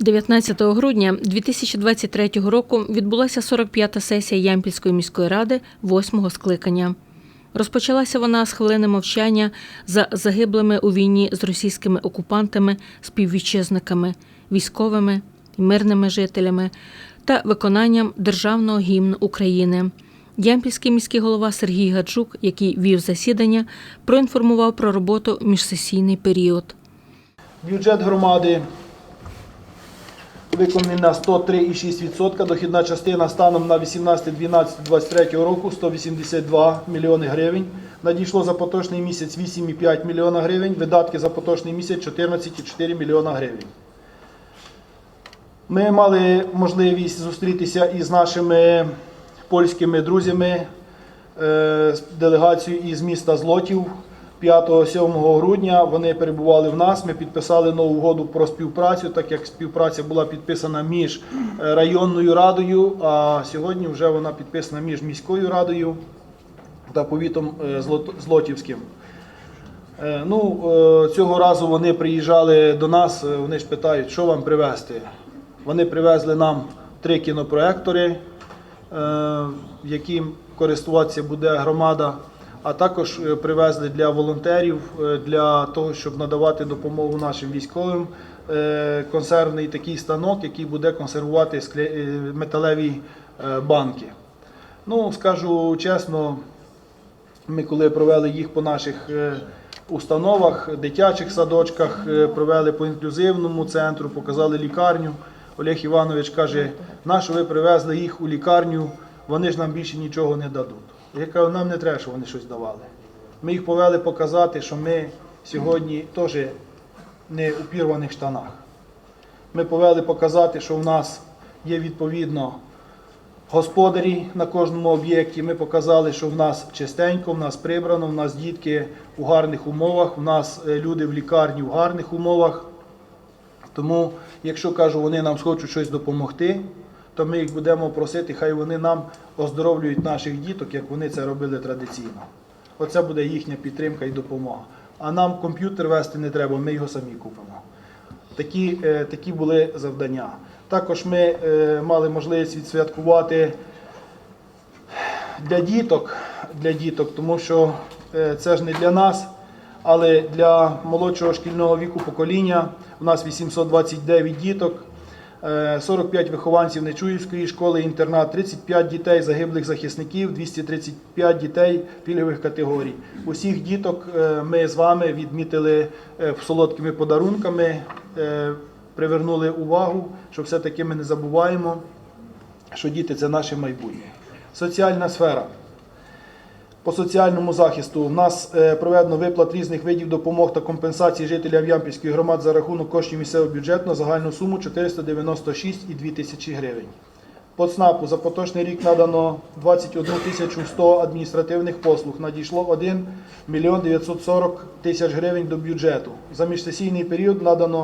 19 грудня 2023 року відбулася 45-та сесія Ямпільської міської ради, восьмого скликання. Розпочалася вона з хвилини мовчання за загиблими у війні з російськими окупантами, співвітчизниками, військовими і мирними жителями та виконанням державного гімну України. Ямпільський міський голова Сергій Гаджук, який вів засідання, проінформував про роботу міжсесійний період. Бюджет громади виконаний на 103,6%. Дохідна частина станом на 18-12-23 року 182 мільйони гривень. Надійшло за поточний місяць 8,5 мільйона гривень. Видатки за поточний місяць 14,4 мільйона гривень. Ми мали можливість зустрітися із нашими польськими друзями, е, делегацією із міста Злотів 5-7 грудня. Вони перебували в нас. Ми підписали нову угоду про співпрацю, так як співпраця була підписана між е, районною радою, а сьогодні вже вона підписана між міською радою та повітом е, Злотівським. Е, Ну, цього разу вони приїжджали до нас, вони ж питають, що вам привезти. Вони привезли нам три кінопроектори, яким користуватися буде громада, а також е, привезли для волонтерів, е, для того, щоб надавати допомогу нашим військовим. е, Консервний такий станок, який буде консервувати металеві банки. Ну, скажу чесно, ми коли провели їх по наших установах, дитячих садочках, провели по інклюзивному центру, показали лікарню. Олег Іванович каже, нащо ви привезли їх у лікарню, вони ж нам більше нічого не дадуть. Я кажу, нам не треба, щоб вони щось давали. Ми їх повели показати, що ми сьогодні теж не у пірваних штанах. Ми повели показати, що в нас є відповідно господарі на кожному об'єкті. Ми показали, що в нас чистенько, в нас прибрано, в нас дітки у гарних умовах, в нас е, люди в лікарні в гарних умовах. Тому, якщо кажу, вони нам хочуть щось допомогти, то ми їх будемо просити, хай вони нам оздоровлюють наших діток, як вони це робили традиційно. Оце буде їхня підтримка і допомога. А нам комп'ютер вести не треба, ми його самі купимо. Такі, е, такі були завдання. Також ми е, мали можливість відсвяткувати для діток, для діток, тому що е, це ж не для нас, але для молодшого шкільного віку покоління у нас 829 діток, 45 вихованців Нечуївської школи, інтернат, 35 дітей загиблих захисників, 235 дітей пільгових категорій. Усіх діток е, ми з вами відмітили е, солодкими подарунками, е, привернули увагу, що все-таки ми не забуваємо, що діти це наше майбутнє. Соціальна сфера. По соціальному захисту в нас е, проведено виплат різних видів допомог та компенсацій жителям Ямпільської громад за рахунок коштів місцевого бюджету на загальну суму 496,2 тисячі гривень. По ЦНАПу за поточний рік надано 21 тисячу 100 адміністративних послуг. Надійшло 1 мільйон 940 тисяч гривень до бюджету. За міжсесійний період надано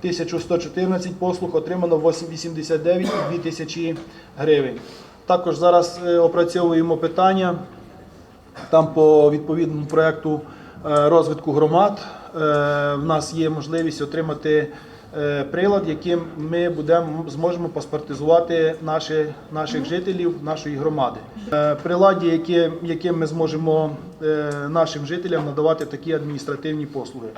1114 послуг, отримано 89,2 тисячі гривень. Також зараз е, опрацьовуємо питання там по відповідному проєкту е, розвитку громад е, в нас є можливість отримати е, прилад, яким ми будемо зможемо паспортизувати наші, наших жителів нашої громади. Приладі, які, яким ми зможемо нашим жителям надавати такі адміністративні послуги.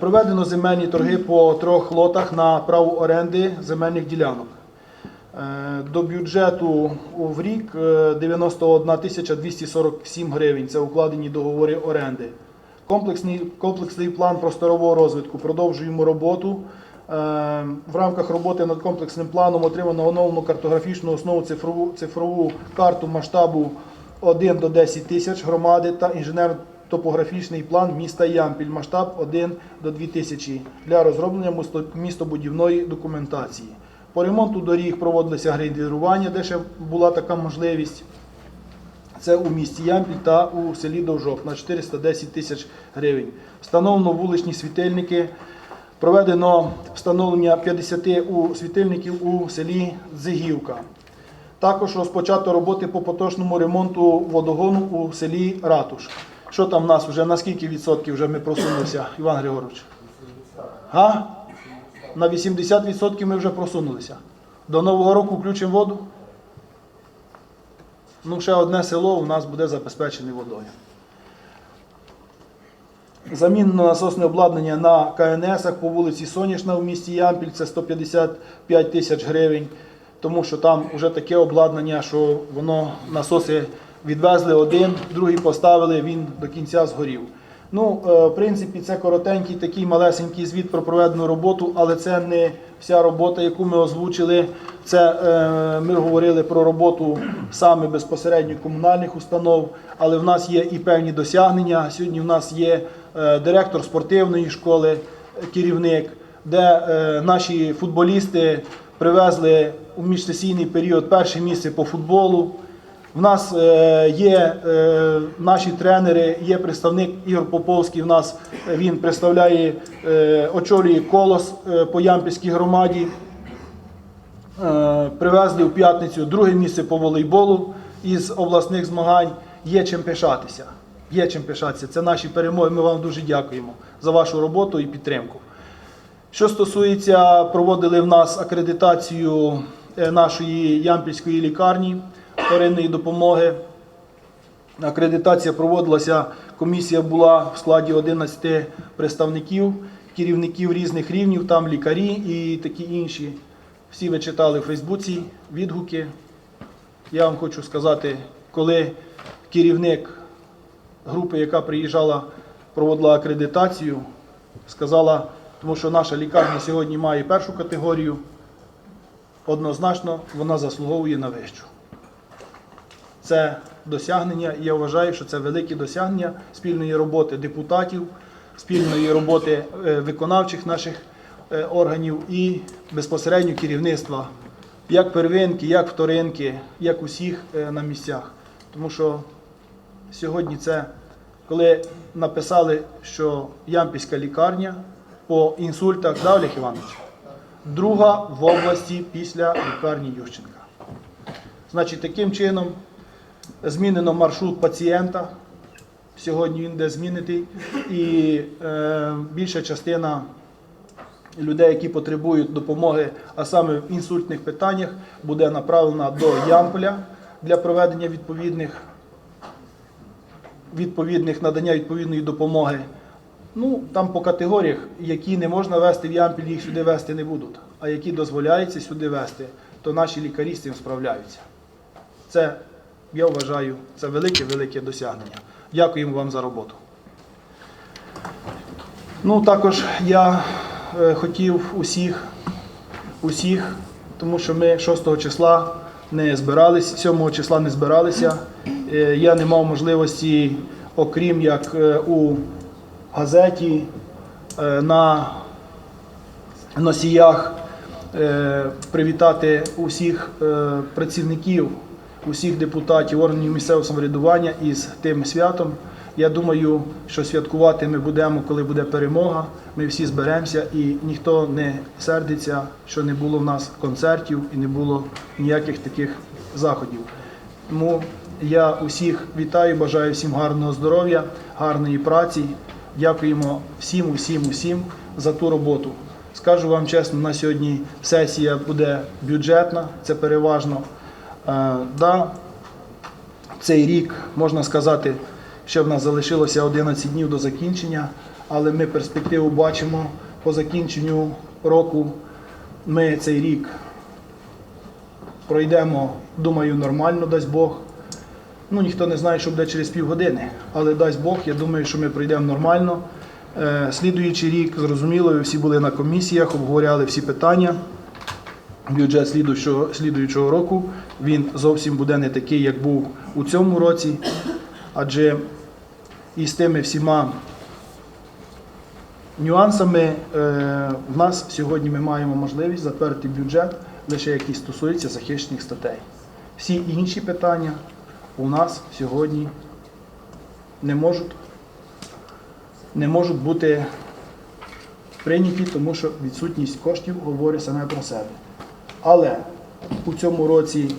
Проведено земельні торги по трьох лотах на право оренди земельних ділянок. Е, До бюджету в рік е, 91 тисяча 247 гривень. Це укладені договори оренди. Комплексний, комплексний план просторового розвитку. Продовжуємо роботу. Е, В рамках роботи над комплексним планом отримано оновлену картографічну основу цифрову, цифрову карту масштабу 1 до 10 тисяч громади та інженер-топографічний план міста Ямпіль масштаб 1 до 2 тисячі для розроблення містобудівної документації. По ремонту доріг проводилися грейдерування, де ще була така можливість. Це у місті Ямпіль та у селі Довжок на 410 тисяч гривень. Встановлено вуличні світильники. Проведено встановлення 50 у світильників у селі Зигівка. Також розпочато роботи по поточному ремонту водогону у селі Ратуш. Що там в нас вже на скільки відсотків вже ми просунулися, Іван Григорович? Га? На 80% ми вже просунулися. До Нового року включимо воду. Ну, ще одне село у нас буде забезпечене водою. Замінено насосне обладнання на КНСах по вулиці Соняшна в місті Ямпіль, це 155 тисяч гривень, тому що там вже таке обладнання, що воно насоси відвезли один, другий поставили, він до кінця згорів. Ну, е, в принципі, це коротенький такий малесенький звіт про проведену роботу, але це не вся робота, яку ми озвучили. Це е, ми говорили про роботу саме безпосередньо комунальних установ, але в нас є і певні досягнення. Сьогодні в нас є е, директор спортивної школи, керівник, де наші футболісти привезли у міжсесійний період перше місце по футболу. В нас е, є е, наші тренери, є представник Ігор Поповський. В нас е, він представляє, очолює колос по Ямпільській громаді. Привезли в п'ятницю друге місце по волейболу із обласних змагань. Є чим пишатися. Є чим пишатися. Це наші перемоги. Ми вам дуже дякуємо за вашу роботу і підтримку. Що стосується, проводили в нас акредитацію нашої ямпільської лікарні вторинної допомоги. Акредитація проводилася, комісія була в складі 11 представників, керівників різних рівнів, там лікарі і такі інші. Всі ви читали в Фейсбуці відгуки. Я вам хочу сказати, коли керівник групи, яка приїжджала, проводила акредитацію, сказала, тому що наша лікарня сьогодні має першу категорію, однозначно вона заслуговує на вищу. Це досягнення, і я вважаю, що це велике досягнення спільної роботи депутатів, спільної роботи е, виконавчих наших е, органів і безпосередньо керівництва, як первинки, як вторинки, як усіх е, на місцях. Тому що сьогодні це, коли написали, що Ямпільська лікарня по інсультах, да, Олег Іванович? Друга в області після лікарні Ющенка. Значить, таким чином змінено маршрут пацієнта. Сьогодні він де змінитий. І е, більша частина людей, які потребують допомоги, а саме в інсультних питаннях, буде направлена до Ямполя для проведення відповідних, відповідних надання відповідної допомоги. Ну, там по категоріях, які не можна вести в Ямпіль, їх сюди вести не будуть. А які дозволяється сюди вести, то наші лікарі з цим справляються. Це, я вважаю, це велике-велике досягнення. Дякуємо вам за роботу. Ну, також я е, хотів усіх, усіх, тому що ми 6 числа не збиралися, 7 числа не збиралися. Я не мав можливості, окрім як е, у газеті, е, на носіях привітати усіх працівників, усіх депутатів органів місцевого самоврядування із тим святом. Я думаю, що святкувати ми будемо, коли буде перемога. Ми всі зберемося і ніхто не сердиться, що не було в нас концертів і не було ніяких таких заходів. Тому я усіх вітаю, бажаю всім гарного здоров'я, гарної праці. Дякуємо всім, усім, усім за ту роботу. Скажу вам чесно, на сьогодні сесія буде бюджетна, це переважно. Е, да, цей рік, можна сказати, ще в нас залишилося 11 днів до закінчення, але ми перспективу бачимо по закінченню року. Ми цей рік пройдемо, думаю, нормально, дасть Бог. Ну, ніхто не знає, що буде через півгодини, але дасть Бог, я думаю, що ми пройдемо нормально. Е, Слідуючий рік, зрозуміло, ви всі були на комісіях, обговоряли всі питання. Бюджет слідуючого, слідуючого року він зовсім буде не такий, як був у цьому році, адже із тими всіма нюансами е, в нас сьогодні ми маємо можливість затвердити бюджет, лише який стосується захищених статей. Всі інші питання у нас сьогодні не можуть, не можуть бути прийняті, тому що відсутність коштів говорить саме про себе. Але у цьому році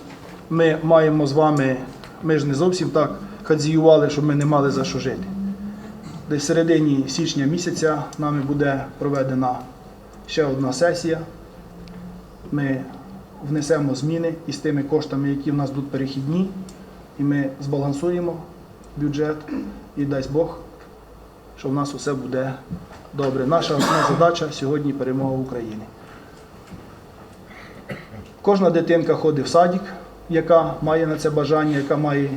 ми маємо з вами, ми ж не зовсім так хазіювали, щоб ми не мали за що жити. Десь в середині січня місяця нами буде проведена ще одна сесія. Ми внесемо зміни із тими коштами, які в нас будуть перехідні, і ми збалансуємо бюджет і дасть Бог, що в нас усе буде добре. Наша основна задача сьогодні перемога України. Кожна дитинка ходить в садик, яка має на це бажання, яка має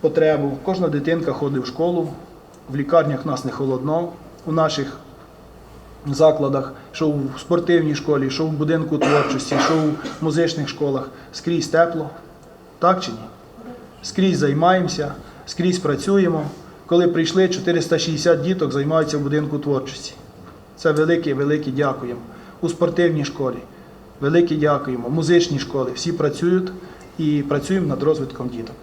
потребу. Кожна дитинка ходить в школу, в лікарнях нас не холодно, у наших закладах, що в спортивній школі, що в будинку творчості, що в музичних школах, скрізь тепло. Так чи ні? Скрізь займаємося, скрізь працюємо. Коли прийшли, 460 діток займаються в будинку творчості. Це велике, велике дякуємо. У спортивній школі велике дякуємо. Музичні школи всі працюють і працюємо над розвитком діток.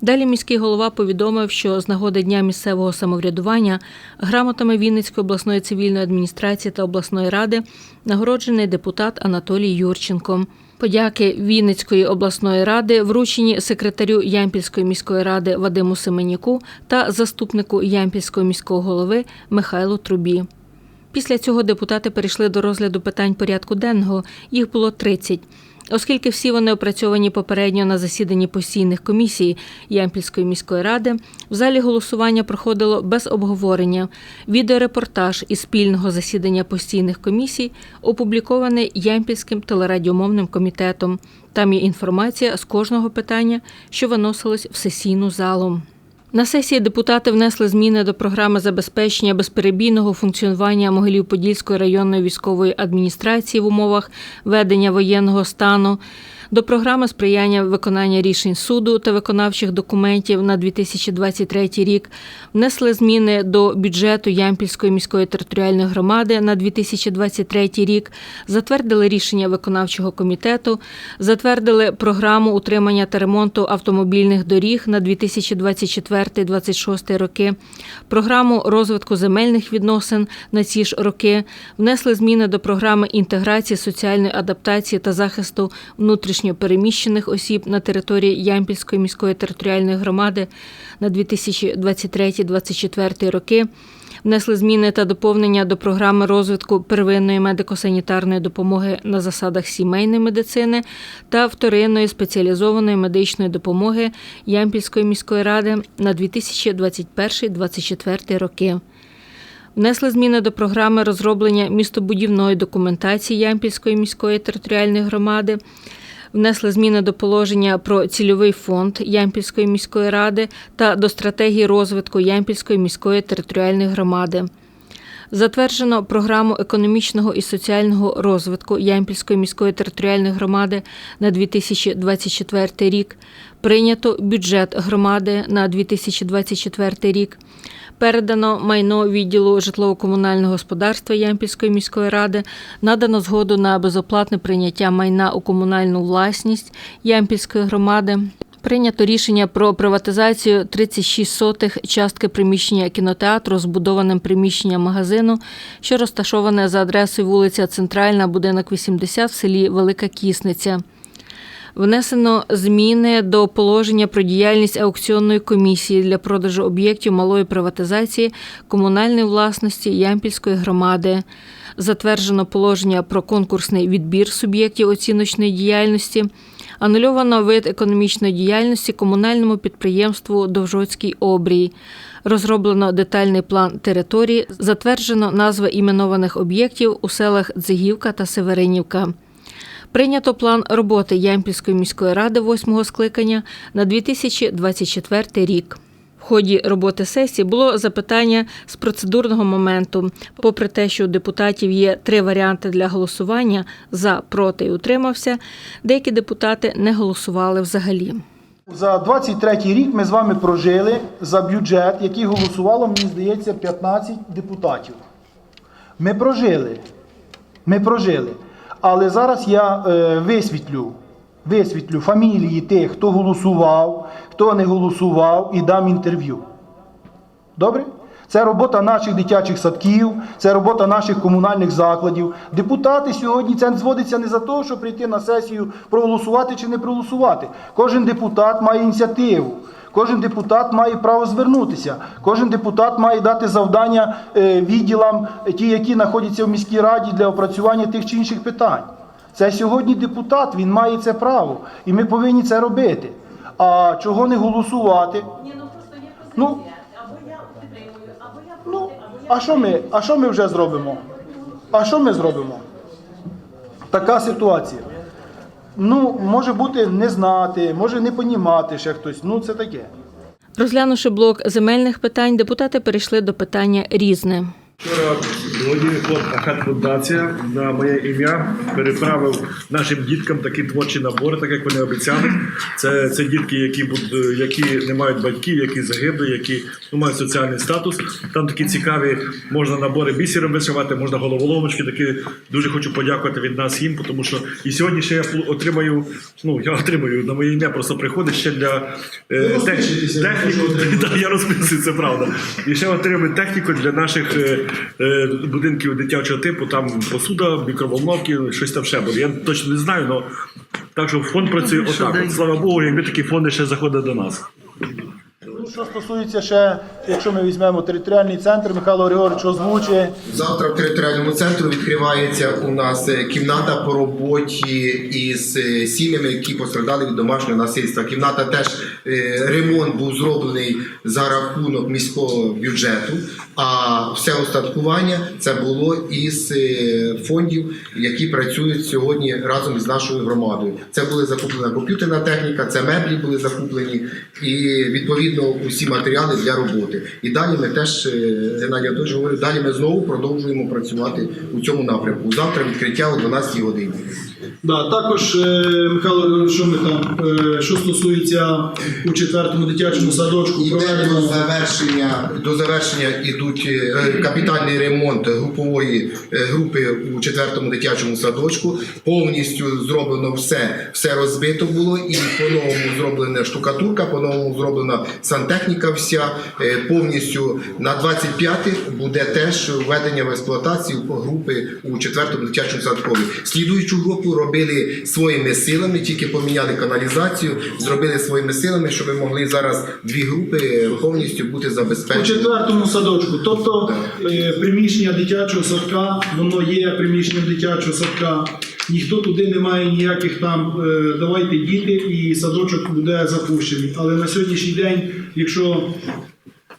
Далі міський голова повідомив, що з нагоди Дня місцевого самоврядування грамотами Вінницької обласної цивільної адміністрації та обласної ради нагороджений депутат Анатолій Юрченко. Подяки Вінницької обласної ради вручені секретарю Ямпільської міської ради Вадиму Семеняку та заступнику Ямпільського міського голови Михайлу Трубі. Після цього депутати перейшли до розгляду питань порядку денного. Їх було 30. Оскільки всі вони опрацьовані попередньо на засіданні постійних комісій Ямпільської міської ради, в залі голосування проходило без обговорення. Відеорепортаж із спільного засідання постійних комісій опублікований Ямпільським телерадіомовним комітетом. Там є інформація з кожного питання, що виносилось в сесійну залу. На сесії депутати внесли зміни до програми забезпечення безперебійного функціонування Могилів-Подільської районної військової адміністрації в умовах ведення воєнного стану, до програми сприяння виконання рішень суду та виконавчих документів на 2023 рік, внесли зміни до бюджету Ямпільської міської територіальної громади на 2023 рік, затвердили рішення виконавчого комітету, затвердили програму утримання та ремонту автомобільних доріг на 2024-2026 роки, програму розвитку земельних відносин на ці ж роки, внесли зміни до програми інтеграції, соціальної адаптації та захисту внутрішньо переміщених осіб на території Ямпільської міської територіальної громади на 2023-2024 роки. Внесли зміни та доповнення до програми розвитку первинної медико-санітарної допомоги на засадах сімейної медицини та вторинної спеціалізованої медичної допомоги Ямпільської міської ради на 2021-2024 роки. Внесли зміни до програми розроблення містобудівної документації Ямпільської міської територіальної громади. Внесли зміни до положення про цільовий фонд Ямпільської міської ради та до стратегії розвитку Ямпільської міської територіальної громади. Затверджено програму економічного і соціального розвитку Ямпільської міської територіальної громади на 2024 рік. Прийнято бюджет громади на 2024 рік. Передано майно відділу житлово-комунального господарства Ямпільської міської ради, надано згоду на безоплатне прийняття майна у комунальну власність Ямпільської громади. Прийнято рішення про приватизацію 36 сотих частки приміщення кінотеатру з будованим приміщенням магазину, що розташоване за адресою вулиця Центральна, будинок 80 в селі Велика Кісниця. Внесено зміни до положення про діяльність аукціонної комісії для продажу об'єктів малої приватизації комунальної власності Ямпільської громади. Затверджено положення про конкурсний відбір суб'єктів оціночної діяльності. Анульовано вид економічної діяльності комунальному підприємству Довжоцький обрій. Розроблено детальний план території, затверджено назви іменованих об'єктів у селах Дзигівка та Северинівка. Прийнято план роботи Ямпільської міської ради восьмого скликання на 2024 рік. В ході роботи сесії було запитання з процедурного моменту. Попри те, що у депутатів є три варіанти для голосування за, проти і утримався, деякі депутати не голосували взагалі. За 23 рік ми з вами прожили за бюджет, який голосувало, мені здається, 15 депутатів. Ми прожили. Ми прожили. Але зараз я е, висвітлю, висвітлю фамілії тих, хто голосував, хто не голосував, і дам інтерв'ю. Добре? Це робота наших дитячих садків, це робота наших комунальних закладів. Депутати сьогодні це зводиться не за те, щоб прийти на сесію, проголосувати чи не проголосувати. Кожен депутат має ініціативу. Кожен депутат має право звернутися. Кожен депутат має дати завдання е, відділам, ті, які знаходяться в міській раді для опрацювання тих чи інших питань. Це сьогодні депутат, він має це право, і ми повинні це робити. А чого не голосувати? Ні, ну просто є позиція. Ну. або я підтримую, або я Ну, а що ми, а що ми вже зробимо? А що ми зробимо? Така ситуація. Ну, може бути не знати, може не понімати ще хтось. Ну, це таке. Розглянувши блок земельних питань, депутати перейшли до питання різне. Вчора Фундація на моє ім'я переправив нашим діткам такі творчі набори, так як вони обіцяли. Це, це дітки, які, буд- які не мають батьків, які загибли, які ну, мають соціальний статус. Там такі цікаві можна набори бісером вишивати, можна головоломочки. Такі дуже хочу подякувати від нас їм, тому що і сьогодні ще я отримаю. Ну я отримаю на моє ім'я, просто приходить ще для е, тех- техніку. Я розписую, це правда. І ще отримую техніку для наших е, будинків дитячого типу, там посуда, мікроволновки, щось там ще буде. Я точно не знаю, але так що фонд працює отак. От, слава Богу, якби такі фонди ще заходить до нас. Ну, що стосується ще, якщо ми візьмемо територіальний центр, Михайло Григорович озвучує. Завтра в територіальному центрі відкривається у нас е, кімната по роботі із е, сім'ями, які постраждали від домашнього насильства. Кімната теж е, ремонт був зроблений за рахунок міського бюджету, а все устаткування це було із фондів, які працюють сьогодні разом з нашою громадою. Це була закуплена комп'ютерна техніка, це меблі були закуплені і відповідно усі матеріали для роботи. І далі ми теж е, Геннадій Анатолійович говорив, далі ми знову продовжуємо працювати у цьому напрямку. Завтра відкриття о 12 годині. Да, також е, Михайло, що ми там, е, що стосується у четвертому дитячому садочку, Іде до проведено завершення до завершення ідуть е, капітальний ремонт групової е, групи у четвертому дитячому садочку. Повністю зроблено все, все розбито було, і по-новому зроблена штукатурка, по-новому зроблена сантехніка. Вся Е, повністю на 25-й буде теж введення в експлуатацію групи у четвертому дитячому садкові. Слідуючу групу робили своїми силами, тільки поміняли каналізацію, зробили своїми силами, щоб ми могли зараз дві групи повністю бути забезпечені. у четвертому садочку. Тобто е, приміщення дитячого садка, воно є приміщенням дитячого садка. Ніхто туди не має ніяких там е, давайте діти, і садочок буде запущений. Але на сьогоднішній день, якщо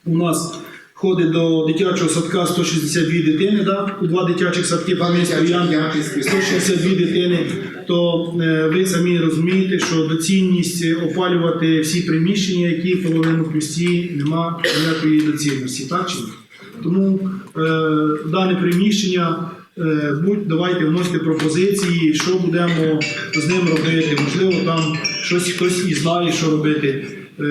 у нас ходить до дитячого садка 162 дитини, да? у два дитячих садки по місту дитячі 162 дитини, то е, ви самі розумієте, що доцільність опалювати всі приміщення, які в половину плюсі, нема ніякої доцільності. Так чи ні? Тому е, дане приміщення. е, Будь давайте вносити пропозиції, що будемо з ним робити. Можливо, там щось хтось і знає, що робити. Е,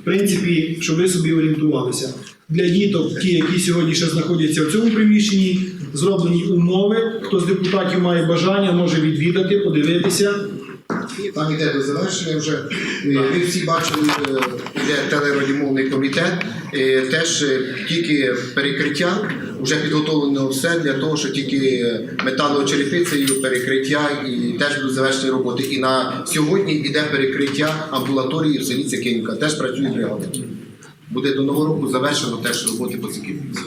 В принципі, щоб ви собі орієнтувалися. Для діток, ті, які сьогодні ще знаходяться в цьому приміщенні, зроблені умови. Хто з депутатів має бажання, може відвідати, подивитися. Там іде до завершення вже. Ви всі бачили, е, іде телерадіомовний комітет. Теж е, тільки перекриття, вже підготовлено все для того, що тільки металочерепицею перекриття і теж будуть завершені роботи. І на сьогодні іде перекриття амбулаторії в селі Цикинка. Теж працює бригада. Буде до нового року завершено теж роботи по Цикинці.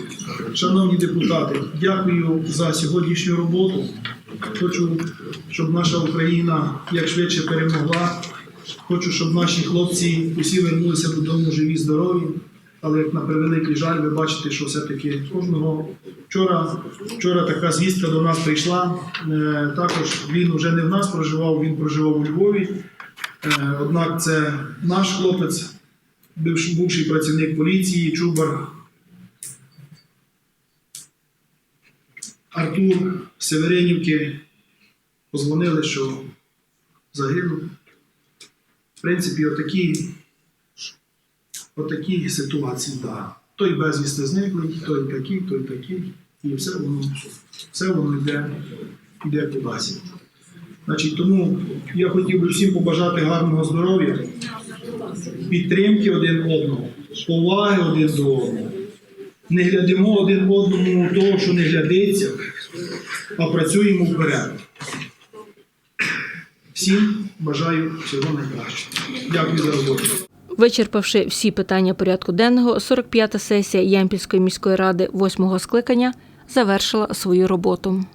Шановні депутати, дякую за сьогоднішню роботу. Хочу, щоб наша Україна як швидше перемогла. Хочу, щоб наші хлопці усі вернулися додому живі, здорові. Але як на превеликий жаль, ви бачите, що все-таки кожного вчора, вчора така звістка до нас прийшла. Е, Також він вже не в нас проживав, він проживав у Львові. Е, Однак це наш хлопець, бувший працівник поліції, Чубар Артур Северинівки позвонили, що загинув. В принципі, отакі, отакі ситуації, да. Той безвісти зниклий, той такий, той такий. І все воно, все воно йде, йде кудись. Значить, тому я хотів би всім побажати гарного здоров'я, підтримки один одного, поваги один до одного. Не глядимо один одному того, що не глядиться, а працюємо вперед. Всім бажаю всього найкращого. Дякую за роботу. Вичерпавши всі питання порядку денного, 45-та сесія Ямпільської міської ради 8-го скликання завершила свою роботу.